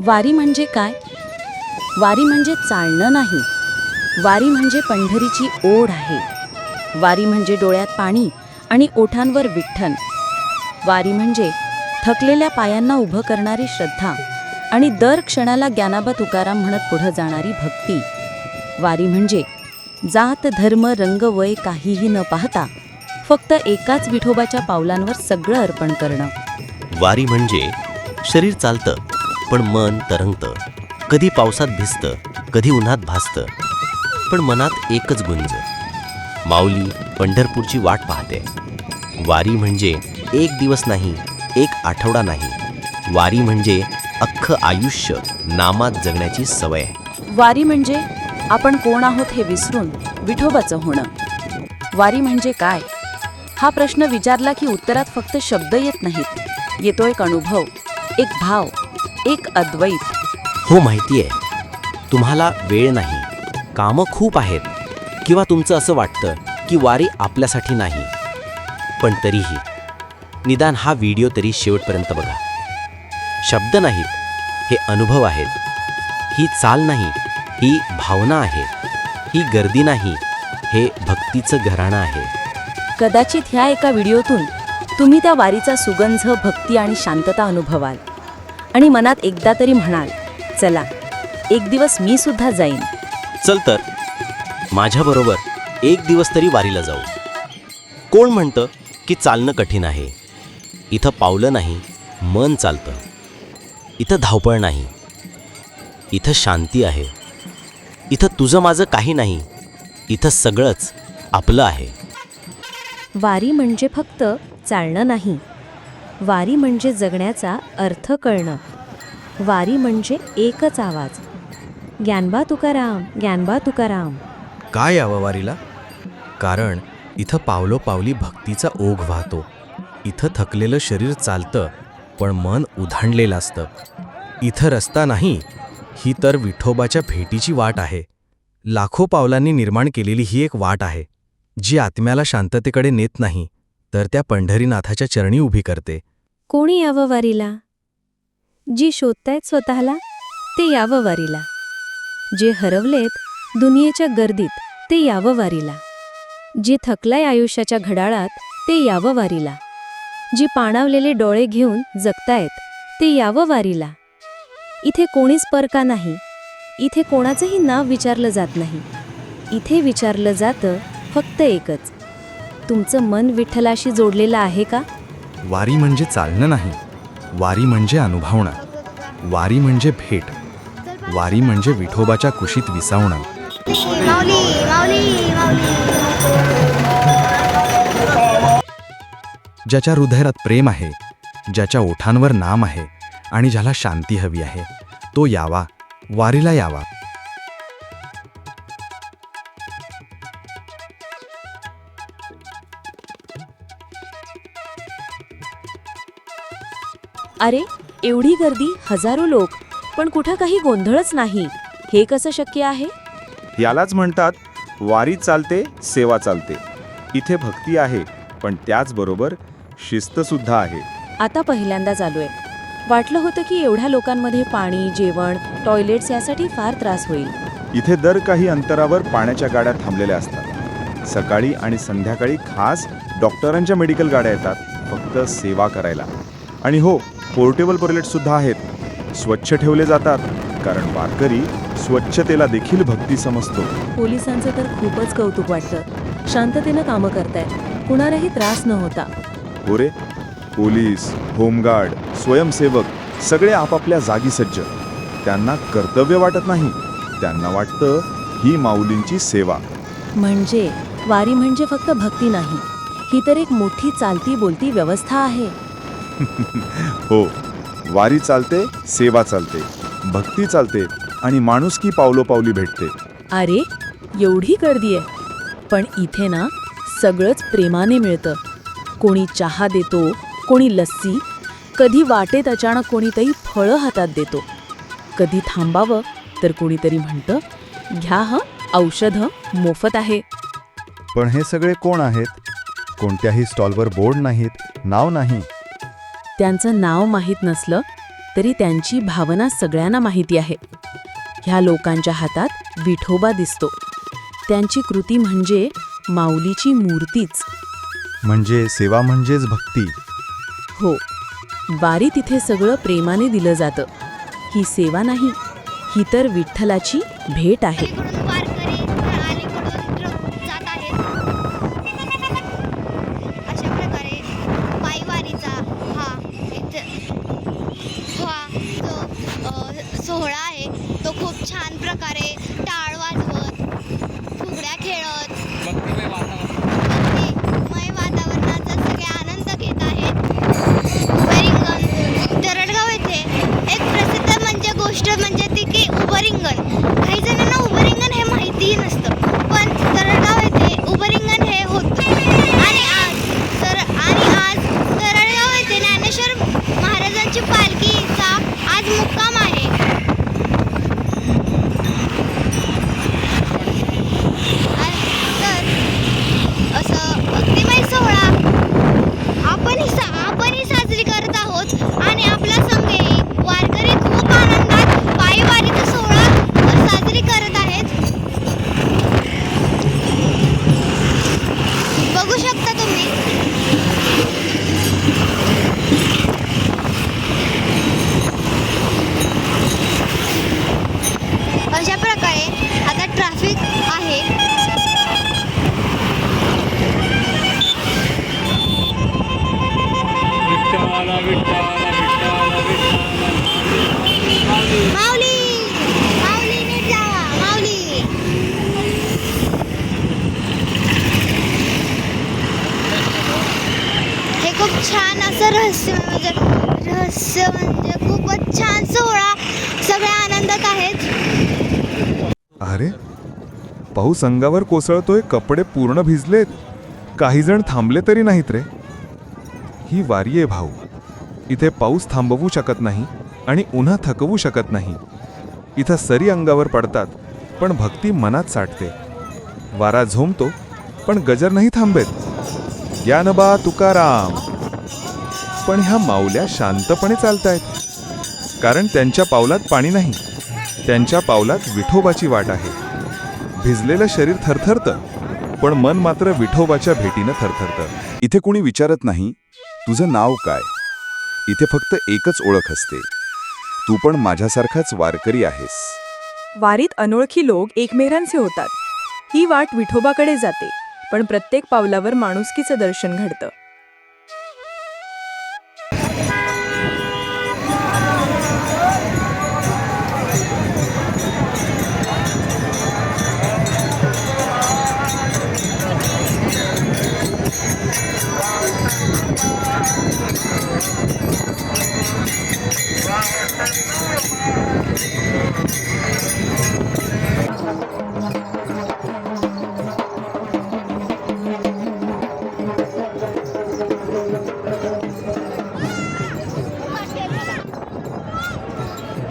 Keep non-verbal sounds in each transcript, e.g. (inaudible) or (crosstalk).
वारी म्हणजे काय? वारी म्हणजे चालणं नाही. वारी म्हणजे पंढरीची ओढ आहे. वारी म्हणजे डोळ्यात पाणी आणि ओठांवर विठ्ठन वारी म्हणजे थकलेल्या पायांना उभं करणारी श्रद्धा आणि दर क्षणाला ज्ञानाबा तुकाराम म्हणत पुढं जाणारी भक्ती. वारी म्हणजे जात धर्म रंग वय काहीही न पाहता फक्त एकाच विठोबाच्या पावलांवर सगळं अर्पण करणं. वारी म्हणजे शरीर चालतं. पण मन तरंगतं. कधी पावसात भिजतं कधी उन्हात भासतं. पण मनात एकच गुंज. माऊली पंढरपूरची वाट पाहते. वारी म्हणजे एक दिवस नाही एक आठवडा नाही. वारी म्हणजे अख्खं आयुष्य नामात जगण्याची सवय. वारी म्हणजे आपण कोण आहोत हे विसरून विठोबाचं होणं. वारी म्हणजे काय? हा प्रश्न विचारला की उत्तरात फक्त शब्द येत नाहीत. येतो एक अनुभव एक भाव. एक अद्वैत. हो माहिती आहे तुम्हाला वेळ नाही कामं खूप आहेत किंवा तुमचं असं वाटतं की वारी आपल्यासाठी नाही. पण तरीही निदान हा व्हिडिओ तरी शेवटपर्यंत बघा. शब्द नाहीत हे अनुभव आहेत. ही चाल नाही ही भावना आहे. ही गर्दी नाही हे भक्तीचं घराणं आहे. कदाचित ह्या एका व्हिडिओतून तुम्ही त्या वारीचा सुगंध भक्ती आणि शांतता अनुभवाल. आणि मनात एकदा तरी म्हणाल चला एक दिवस मी सुद्धा जाईन. चल तर. माझ्याबरोबर एक दिवस तरी वारीला जाऊ. कोण म्हणतं की चालणं कठीण आहे? इथं पावलं नाही मन चालतं. इथं धावपळ नाही. इथं शांती आहे. इथं तुझं माझं काही नाही. इथं सगळंच आपलं आहे. वारी म्हणजे फक्त चालणं नाही. वारी म्हणजे जगण्याचा अर्थ कळणं. वारी म्हणजे एकच आवाज. ज्ञानबा तुकाराम ज्ञानबा तुकाराम. काय यावं वारीला? कारण इथं पावलोपावली भक्तीचा ओघ वाहतो. इथं थकलेलं शरीर चालतं पण मन उधाणलेलं असतं. इथं रस्ता नाही ही तर विठोबाच्या भेटीची वाट आहे. लाखो पावलांनी निर्माण केलेली ही एक वाट आहे जी आत्म्याला शांततेकडे नेत नाही. तर त्या पंढरीनाथाच्या चरणी उभी करते. कोणी यावं वारीला? जी शोधतायत स्वतःला ते यावं वारीला. जे हरवलेत दुनियेच्या गर्दीत ते यावं वारीला. जे थकलाय आयुष्याच्या घडाळात ते यावं वारीला. जी पाणावलेले डोळे घेऊन जगतायत ते यावं वारीला. इथे कोणीच परका नाही. इथे कोणाचंही नाव विचारलं जात नाही. इथे विचारलं जातं फक्त एकच तुमचं मन विठ्ठलाशी जोडलेलं आहे का? वारी म्हणजे चालणं नाही. वारी म्हणजे अनुभवणं. वारी म्हणजे भेट. वारी म्हणजे विठोबाच्या कुशीत विसावणं. माऊली माऊली माऊली. ज्याच्या हृदयात प्रेम आहे ज्याच्या ओठांवर नाम आहे आणि ज्याला शांती हवी आहे तो यावा वारीला यावा. अरे एवढी गर्दी हजारो लोक पण कुठं काही गोंधळच नाही. हे कसं शक्य आहे? यालाच म्हणतात वारी चालते सेवा चालते. इथे भक्ती आहे पण त्याचबरोबर शिस्तसुद्धा आहे. आता पहिल्यांदाच आलोय वाटलं होतं की एवढ्या लोकांमध्ये पाणी जेवण टॉयलेट्स यासाठी फार त्रास होईल. इथे दर काही अंतरावर पाण्याच्या गाड्या थांबलेल्या असतात. सकाळी आणि संध्याकाळी खास डॉक्टरांच्या मेडिकल गाड्या येतात फक्त सेवा करायला. आणि हो पोर्टेबल टॉयलेटसुद्धा आहेत. स्वच्छ ठेवले जातात कारण वारकरी स्वच्छतेला देखील भक्ती समजतो. पोलिसांचं तर खूपच कौतुक वाटतं. शांततेनं कामं करतायत कुणालाही त्रास न होता. होरे पोलीस होमगार्ड स्वयंसेवक सगळे आपापल्या जागी सज्ज. त्यांना कर्तव्य वाटत नाही. त्यांना वाटतं ही माऊलींची सेवा. म्हणजे वारी म्हणजे फक्त भक्ती नाही. ही तर एक मोठी चालती बोलती व्यवस्था आहे. (laughs) हो. वारी चालते सेवा चालते भक्ती चालते आणि माणुसकी पावलोपावली भेटते. अरे एवढी गर्दी आहे. पण इथे ना सगळंच प्रेमाने मिळतं. कोणी चहा देतो कोणी लस्सी कधी वाटेत अचानक कोणीतरी फळं हातात देतो. कधी थांबावं तर कोणीतरी म्हणतं घ्या हं औषधं मोफत आहे. पण हे सगळे कोण आहेत? कोणत्याही स्टॉलवर बोर्ड नाहीत नाव नाही. त्यांचं नाव माहीत नसलं तरी त्यांची भावना सगळ्यांना माहिती आहे. ह्या लोकांच्या हातात विठोबा दिसतो. त्यांची कृती म्हणजे माऊलीची मूर्तीच. म्हणजे सेवा म्हणजेच भक्ती. हो. वारी तिथे सगळं प्रेमाने दिलं जातं. ही सेवा नाही ही तर विठ्ठलाची भेट आहे. छान असं रहस्य म्हणजे रहस्य म्हणजे खूपच छान सोहळा. सगळे आनंदात आहेत. अरे पाऊस अंगावर कोसळतोय कपडे पूर्ण भिजलेत. काही जण थांबले तरी नाहीत रे. ही वारी आहे भाऊ. इथे पाऊस थांबवू शकत नाही आणि उन्हा थकवू शकत नाही. इथं सरी अंगावर पडतात पण भक्ती मनात साठते. वारा झोंबतो पण गजर नाही थांबेत. ज्ञानबा तुकाराम. पण ह्या माऊल्या शांतपणे चालतायत. कारण त्यांच्या पावलात पाणी नाही. त्यांच्या पावलात विठोबाची वाट आहे. भिजलेलं शरीर थरथरतं पण मन मात्र विठोबाच्या भेटीनं थरथरतं. इथे कोणी विचारत नाही तुझं नाव काय? इथे फक्त एकच ओळख असते. तू पण माझ्यासारखाच वारकरी आहेस. वारीत अनोळखी लोक एकमेकांचे होतात. ही वाट विठोबाकडे जाते पण प्रत्येक पावलावर माणुसकीचं दर्शन घडतं.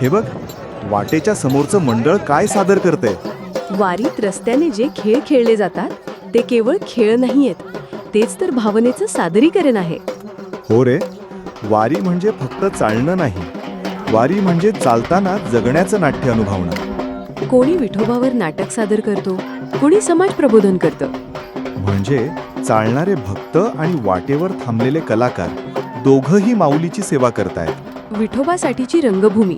हे बघ वाटेच्या समोरचं मंडळ काय सादर करते वारीत रस्त्याने जे खेळ खेळले जातात ते केवळ खेळ नाहीयेत. तेच तर भावनेचं सादरीकरण आहे. हो रे वारी म्हणजे फक्त चालणं नाही. वारी म्हणजे चालताना जगण्याचं नाट्य अनुभवणं. कोणी विठोबावर नाटक सादर करतो कोणी समाज प्रबोधन करतं. म्हणजे चालणारे भक्त आणि वाटेवर थांबलेले कलाकार दोघंही माऊलीची सेवा करतायत. विठोबासाठीची रंगभूमी.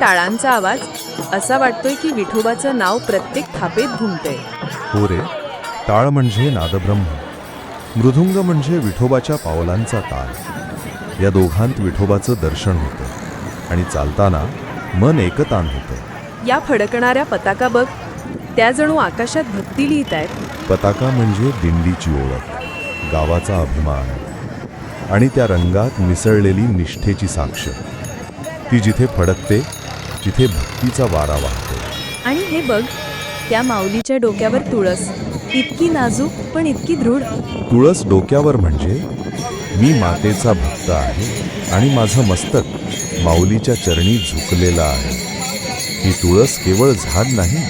टाळांचा आवाज असा वाटतोय की विठोबाचं नाव प्रत्येक थापेत घुमतंय. हो रे टाळ म्हणजे नादब्रह्म मृदुंग म्हणजे विठोबाच्या पावलांचा ताल. या दोघांत विठोबाचं दर्शन होतं आणि चालताना मन एकतान होतं. या फडकणाऱ्या पताका बघ त्या जणू आकाशात भक्ती लिहित आहेत. पताका म्हणजे दिंडीची ओळख गावाचा अभिमान आणि त्या रंगात मिसळलेली निष्ठेची साक्ष. ती जिथे फडकते तिथे भक्तीचा वारा वाहतो. आणि हे बघ त्या माऊलीच्या डोक्यावर तुळस. इतकी नाजूक पण इतकी दृढ. तुळस डोक्यावर म्हणजे मी मातेचा भक्त आहे आणि माझं मस्तक माऊलीच्या चरणी झुकलेलं आहे. ही तुळस केवळ झाड नाही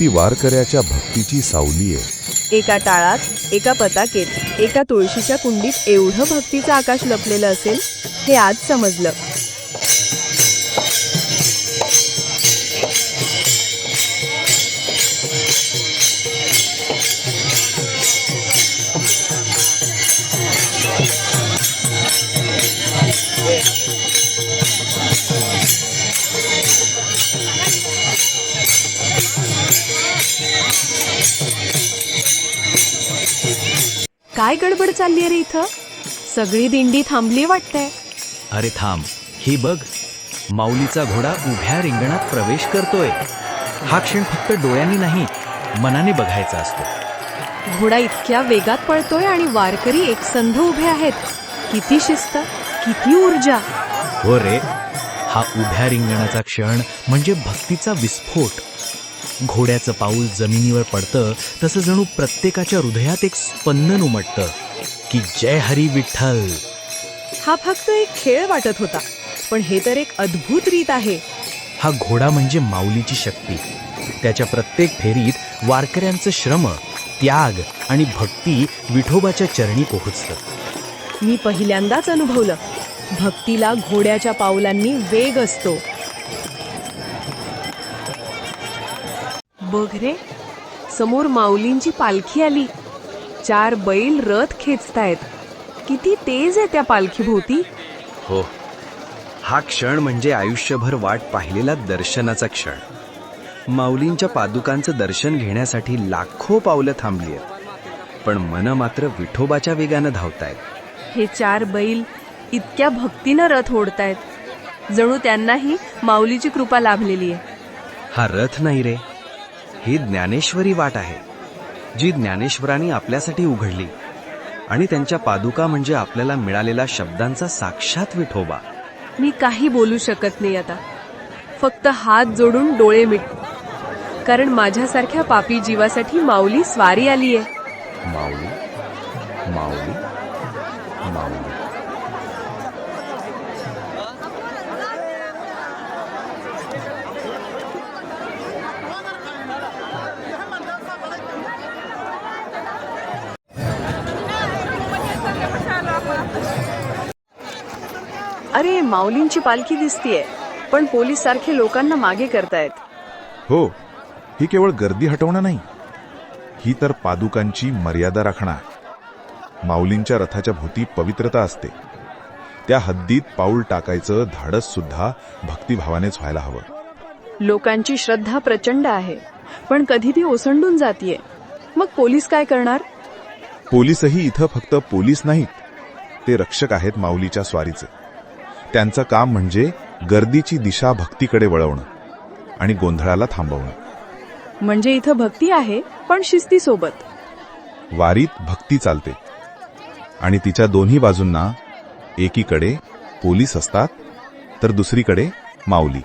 ती वारकऱ्याच्या भक्तीची सावली आहे. एका टाळात एका पताकेत एका तुळशीच्या कुंडीत एवढं भक्तीचं आकाश लपलेलं असेल हे आज समजलं. काय गडबड चालली रे इथं? सगळी दिंडी थांबली वाटतंय. अरे थांब. ही बघ. माऊलीचा घोडा उभ्या रिंगणात प्रवेश करतोय. हा क्षण फक्त डोळ्यांनी नाही मनाने बघायचा असतो. घोडा इतक्या वेगात पळतोय आणि वारकरी एकसंध उभे आहेत. किती शिस्त किती ऊर्जा. हो रे. हा उभ्या रिंगणाचा क्षण म्हणजे भक्तीचा विस्फोट. घोड्याचं पाऊल जमिनीवर पडतं तसं जणू प्रत्येकाच्या हृदयात एक स्पंदन उमटतं की जय हरी विठ्ठल. हा फक्त एक खेळ वाटत होता पण हे तर एक अद्भुत रीत आहे. हा घोडा म्हणजे माऊलीची शक्ती. त्याच्या प्रत्येक फेरीत वारकऱ्यांचं श्रम त्याग आणि भक्ती विठोबाच्या चरणी पोहोचतं. मी पहिल्यांदाच अनुभवलं भक्तीला घोड्याच्या पावलांनी वेग असतो. बघ रे. समोर माऊलींची पालखी आली. चार बैल रथ खेचतायत. किती तेज आहे त्या पालखीभोवती. हो. हा क्षण म्हणजे आयुष्यभर वाट पाहिलेला दर्शनाचा क्षण. माऊलींच्या पादुकांचं दर्शन घेण्यासाठी लाखो पावलं थांबली आहेत पण मन मात्र विठोबाच्या वेगानं धावतायत. हे चार बैल इतक्या भक्तीनं रथ ओढतायत. जणू त्यांनाही माऊलीची कृपा लाभलेली आहे हा रथ नाही रे. ही ज्ञानेश्वरी वाट आहे जी ज्ञानेश्वरांनी आपल्यासाठी उघडली आणि त्यांच्या पादुका म्हणजे आपल्याला मिळालेला शब्दांचा साक्षात विठोबा. मी काही बोलू शकत नाही आता. फक्त हात जोडून डोळे मिट. कारण माझ्यासारख्या पापी जीवासाठी माऊली स्वारी आलीये. माऊली माऊली? माऊली? अरे माऊलींची पालखी दिसतीये पण पोलीस सारखे लोकांना मागे करतायत. हो ही केवळ गर्दी हटवणं नाही. ही तर पादुकांची मर्यादा राखणार माऊलींच्या रथाच्या भोवती पवित्रता असते. त्या हद्दीत पाऊल टाकायचं धाडस सुद्धा भक्तिभावानेच व्हायला हवं. लोकांची श्रद्धा प्रचंड आहे पण कधी ती ओसंडून जातीये. मग पोलीस काय करणार? पोलीसही इथं फक्त पोलीस नाहीत. ते रक्षक आहेत माऊलीच्या स्वारीचे. त्यांचं काम म्हणजे गर्दीची दिशा भक्तीकडे वळवणं आणि गोंधळाला थांबवणं. म्हणजे इथं भक्ती आहे पण शिस्ती सोबत वारीत भक्ती चालते. आणि तिच्या दोन्ही बाजूंना एकीकडे पोलीस असतात तर दुसरीकडे माऊली.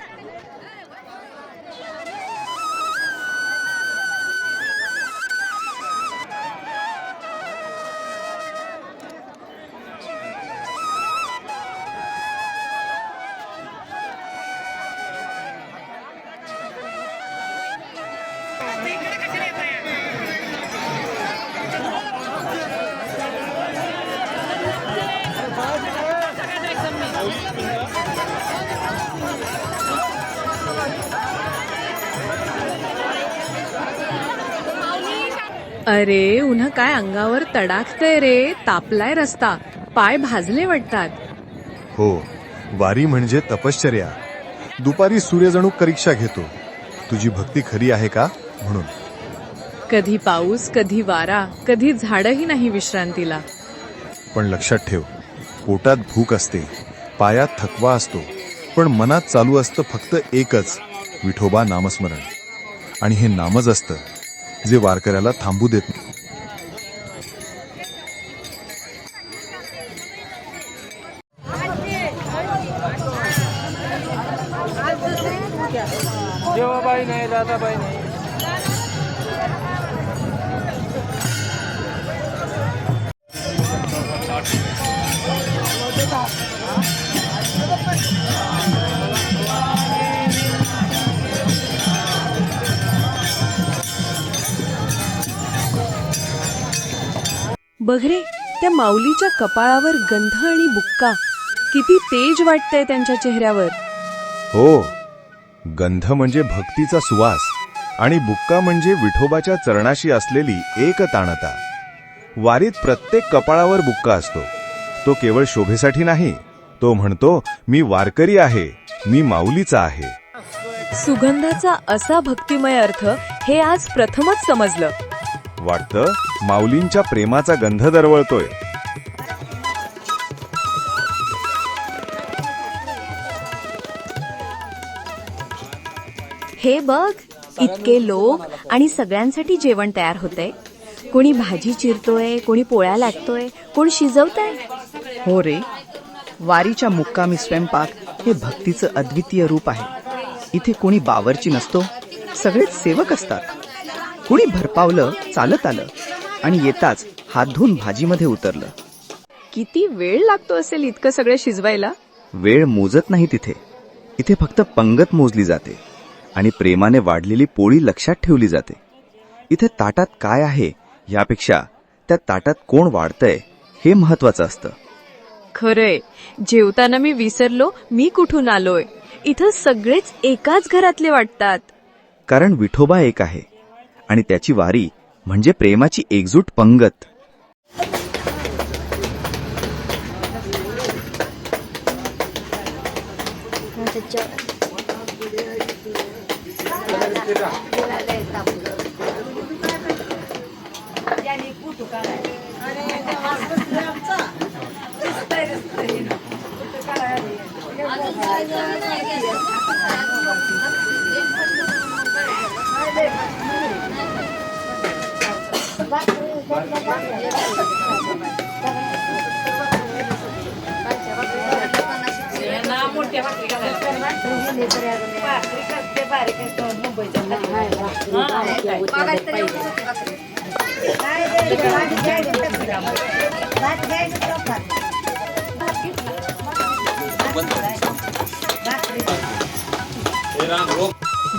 काय अंगावर तडाखतंय रे तापलाय रस्ता. पाय भाजले वाटतात. हो वारी म्हणजे तपश्चर्या. दुपारी सूर्यजणू परीक्षा घेतो. तुझी भक्ती खरी आहे का? म्हणून. कधी पाऊस कधी वारा कधी झाडही नाही विश्रांतीला. पण लक्षात ठेव पोटात भूक असते पायात थकवा असतो पण मनात चालू असतं फक्त एकच विठोबा नामस्मरण. आणि हे नामच असतं जे वारकऱ्याला थांबू देत नाही. बघ रे त्या माऊलीच्या कपाळावर गंध आणि बुक्का. किती तेज वाटतंय त्यांच्या चेहऱ्यावर. हो गंध म्हणजे भक्तीचा सुवास आणि बुक्का म्हणजे विठोबाच्या चरणाशी असलेली एक ताणता वारीत प्रत्येक कपाळावर बुक्का असतो. तो केवळ शोभेसाठी नाही तो म्हणतो मी वारकरी आहे मी माऊलीचा आहे. सुगंधाचा असा भक्तिमय अर्थ हे आज प्रथमच समजलं. वाटतं माऊलींच्या प्रेमाचा गंध दरवळतोय. हे बघ इतके लोक आणि सगळ्यांसाठी जेवण तयार होतंय. कोणी भाजी चिरतोय कोणी पोळ्या लाटतोय कोण शिजवतंय. हो रे वारीच्या मुक्कामी स्वयंपाक हे भक्तीचं अद्वितीय रूप आहे. इथे कोणी बावरची नसतो सगळेच सेवक असतात. कुणी भरपावलं चालत आलं आणि येताच हात धुवून भाजीमध्ये उतरलं. किती वेळ लागतो असेल इतकं सगळं शिजवायला? वेळ मोजत नाही तिथे. इथे फक्त पंगत मोजली जाते आणि प्रेमाने वाढलेली पोळी लक्षात ठेवली जाते. इथे ताटात काय आहे यापेक्षा त्या ताटात कोण वाढतंय हे महत्वाचं असतं. खरंय. जेवताना मी विसरलो मी कुठून आलोय? इथं सगळेच एकाच घरातले वाटतात. कारण विठोबा एक आहे. आणि त्याची वारी म्हणजे प्रेमाची एकजूट पंगत.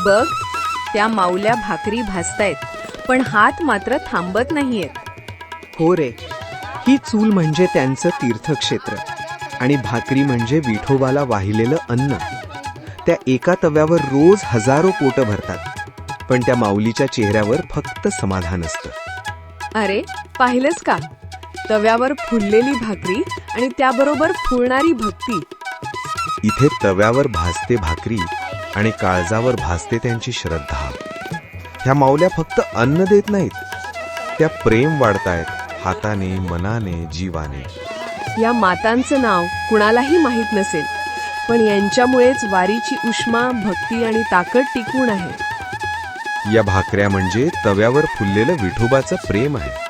Bugs, त्या माऊल्या भाकरी भाजतायत पण हात मात्र थांबत नाहीयेत. हो रे ही चूल म्हणजे त्यांचं तीर्थक्षेत्र आणि भाकरी म्हणजे विठोबाला वाहिलेलं अन्न. त्या एका तव्यावर रोज हजारो पोटं भरतात पण त्या माऊलीच्या चेहऱ्यावर फक्त समाधान असतं. अरे पाहिलंस का? तव्यावर फुललेली भाकरी आणि त्याबरोबर फुलणारी भक्ती. इथे तव्यावर भाजते भाकरी आणि काळजावर भाजते त्यांची श्रद्धा. ह्या माऊल्या फक्त अन्न देत नाहीत. त्या प्रेम वाढतायत हाताने मनाने जीवाने. या मातांचं नाव कुणालाही माहीत नसेल पण यांच्यामुळेच वारीची उष्मा भक्ती आणि ताकद टिकून आहे. या भाकऱ्या म्हणजे तव्यावर फुललेलं विठोबाचं प्रेम आहे.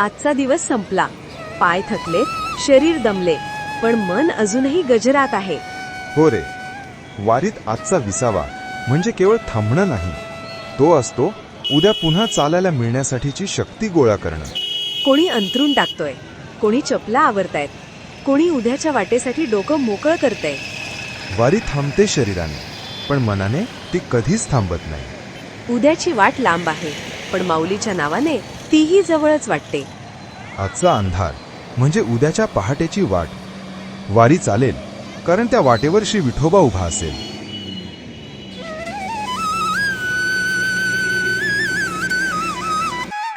आजचा दिवस संपला. पाय थकले शरीर दमले पण मन अजूनही गजरात आहे. हो रे. वारीत आजचा विसावा म्हणजे केवळ थांबणं नाही. तो असतो उद्या पुन्हा चालायला मिळण्यासाठीची शक्ती गोळा करणं. कोणी अंतरून टाकतोय कोणी चपला आवरतायत कोणी उद्याच्या वाटेसाठी डोकं मोकळं करतंय. वारी थांबते शरीराने पण मनाने ती कधीच थांबत नाही. उद्याची वाट लांब आहे पण माऊलीच्या नावाने तीही जवळच वाटते. आजचा अंधार म्हणजे उद्याच्या पहाटेची वाट. वारी चालेल कारण त्या वाटेवर श्री विठोबा उभा असेल.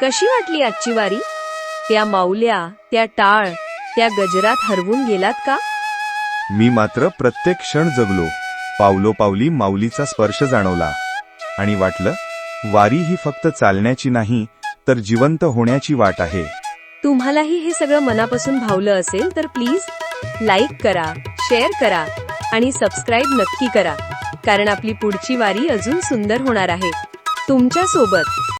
कशी वाटली आजची वारी? त्या माऊल्या त्या टाळ त्या गजरात हरवून गेलात का? मी मात्र प्रत्येक क्षण जगलो पावलो पावली माऊलीचा स्पर्श जाणवला. आणि वाटलं वारी ही फक्त चालण्याची नाही तर जिवंत होण्याची वाट आहे. तुम्हालाही हे सगळं मनापासून भावलं असेल तर प्लीज लाईक करा शेअर करा आणि सबस्क्राईब नक्की करा. कारण आपली पुढची वारी अजून सुंदर होणार आहे. तुमच्यासोबत